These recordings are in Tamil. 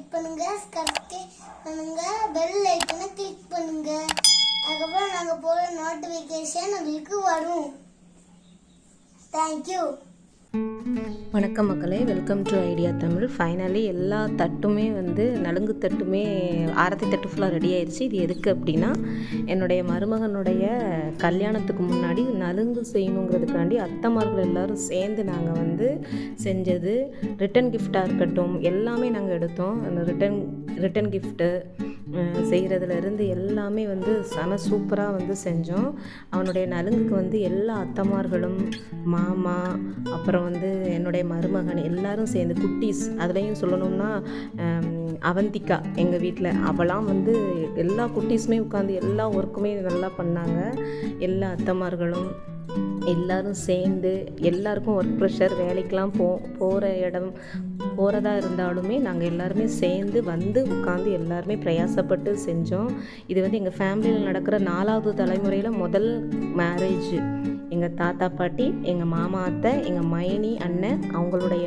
லைக் பண்ணுங்க. சப்ஸ்கிரைப் பண்ணுங்க. பெல் ஐக்கனை கிளிக் பண்ணுங்க. அதுக்கப்புறம் நாங்கள் போகிற நோட்டிஃபிகேஷன் உங்களுக்கு வரும். தேங்க்யூ வணக்கம் மக்களே welcome to idea Tamil finally எல்லா தட்டுமே வந்து நலுங்கு தட்டுமே ஆரத்தி தட்டு ஃபுல்லாக ரெடி ஆயிடுச்சு இது எதுக்கு அப்படின்னா என்னுடைய மருமகனுடைய கல்யாணத்துக்கு முன்னாடி நலுங்கு செய்யணுங்கிறதுக்காண்டி அத்தைமார்கள் எல்லாரும் சேர்ந்து நாங்கள் வந்து செஞ்சது. ரிட்டன் கிஃப்டாக இருக்கட்டும் எல்லாமே நாங்கள் எடுத்தோம். அந்த ரிட்டன் ரிட்டன் கிஃப்ட்டு செய்கிறதுலேருந்து எல்லாமே வந்து செம சூப்பராக வந்து செஞ்சோம். அவனுடைய நலுங்குக்கு வந்து எல்லா அத்தமார்களும் மாமா அப்புறம் வந்து என்னுடைய மருமகன் எல்லாரும் சேர்ந்து குட்டீஸ் அதுலேயும் சொல்லணும்னா அவந்திகா எங்கள் வீட்டில் அவளாம் வந்து எல்லா குட்டீஸுமே உட்காந்து எல்லா ஒர்க்குமே நல்லா பண்ணாங்க. எல்லா அத்தமார்களும் எல்லாரும் சேர்ந்து எல்லாருக்கும் ஒர்க் ப்ரெஷர் வேலைக்கெலாம் போ போகிற இடம் போகிறதா இருந்தாலுமே நாங்கள் எல்லாருமே சேர்ந்து வந்து உட்காந்து எல்லாருமே பிரயாசப்பட்டு செஞ்சோம். இது வந்து எங்கள் ஃபேமிலியில் நடக்கிற நாலாவது தலைமுறையில் முதல் மேரேஜ் எங்கள் தாத்தா பாட்டி எங்கள் மாமா அத்தை எங்கள் மைனி அண்ணன் அவங்களுடைய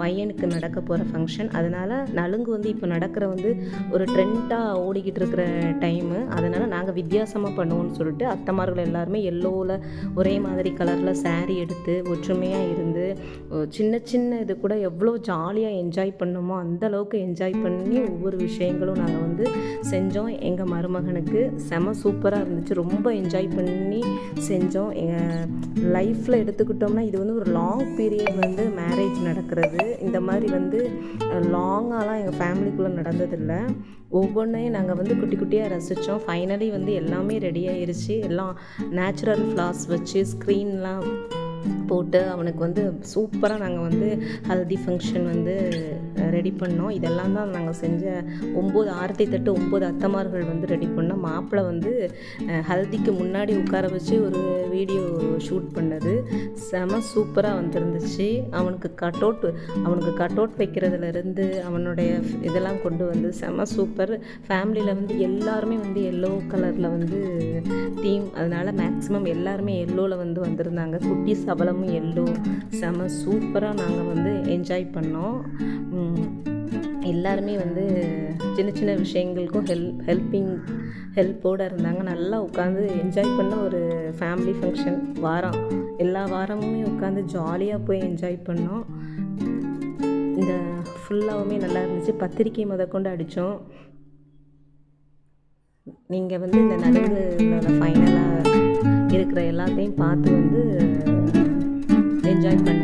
பையனுக்கு நடக்க போகிற ஃபங்க்ஷன் அதனால் நலுங்கு வந்து இப்போ நடக்கிற வந்து ஒரு ட்ரெண்டாக ஓடிக்கிட்டு இருக்கிற டைமு அதனால் நாங்கள் வித்தியாசமாக பண்ணுவோம்னு சொல்லிட்டு அத்தைமார்கள் எல்லாருமே எல்லோவில் ஒரே மாதிரி கலரில் saree எடுத்து ஒற்றுமையாக இருந்து சின்ன சின்ன இது கூட எவ்வளோ ஜாலியாக என்ஜாய் பண்ணுமோ அந்தளவுக்கு என்ஜாய் பண்ணி ஒவ்வொரு விஷயங்களும் நாங்கள் வந்து செஞ்சோம். எங்கள் மருமகனுக்கு செம சூப்பராக இருந்துச்சு. ரொம்ப என்ஜாய் பண்ணி செஞ்சோம். எங்கள் லைஃப்பில் எடுத்துக்கிட்டோம்னா இது வந்து ஒரு லாங் பீரியட் வந்து மேரேஜ் நடக்கிறது. இந்த மாதிரி வந்து லாங்காலாம் எங்கள் ஃபேமிலிக்குள்ளே நடந்ததில்லை. ஒவ்வொன்றையும் நாங்கள் வந்து குட்டி குட்டியாக ரசித்தோம் ஃபைனலி வந்து எல்லாமே ரெடி ஆயிருச்சு. எல்லாம் நேச்சுரல் ஃப்ளார்ஸ் வச்சு ஸ்க்ரீன்லாம் போட்டு அவனுக்கு வந்து சூப்பராக நாங்கள் வந்து ஹல்தி ஃபங்க்ஷன் வந்து ரெடி பண்ணோம். இதெல்லாம் தான் நாங்கள் செஞ்ச ஒம்பது ஆரத்தி தட்டு ஒம்பது அத்தமார்கள் வந்து ரெடி பண்ணோம். மாப்பிள்ளை வந்து ஹல்திக்கு முன்னாடி உட்கார வச்சு ஒரு வீடியோ ஷூட் பண்ணது. செம சூப்பராக வந்துருந்துச்சு. அவனுக்கு கட் அவுட் அவனுக்கு கட் அவுட் வைக்கிறதுலேருந்து அவனுடைய இதெல்லாம் கொண்டு வந்து செம சூப்பர். ஃபேமிலியில் வந்து எல்லாருமே வந்து எல்லோ கலரில் வந்து தீம் அதனால் மேக்ஸிமம் எல்லாருமே எல்லோவில் வந்து வந்திருந்தாங்க. குட்டி சபலமும் எல்லோ செம சூப்பராக நாங்கள் வந்து என்ஜாய் பண்ணோம். எல்லாருமே வந்து சின்ன சின்ன விஷயங்களுக்கும் ஹெல்ப் ஹெல்ப்பிங் ஹெல்ப்போடு இருந்தாங்க. நல்லா உட்காந்து என்ஜாய் பண்ண ஒரு ஃபேமிலி ஃபங்க்ஷன் வாரம். எல்லா வாரமுமே உட்காந்து ஜாலியாக போய் என்ஜாய் பண்ணோம். இந்த ஃபுல்லாகவுமே நல்லா இருந்துச்சு. பத்திரிக்கை முதற்கொண்டு அடித்தோம் நீங்கள் வந்து இந்த நடுவில் ஃபைனலாக இருக்கிற எல்லாத்தையும் பார்த்து வந்து என்ஜாய் பண்ணுங்கள் தேங்க்யூ ஃபார் வாட்சிங்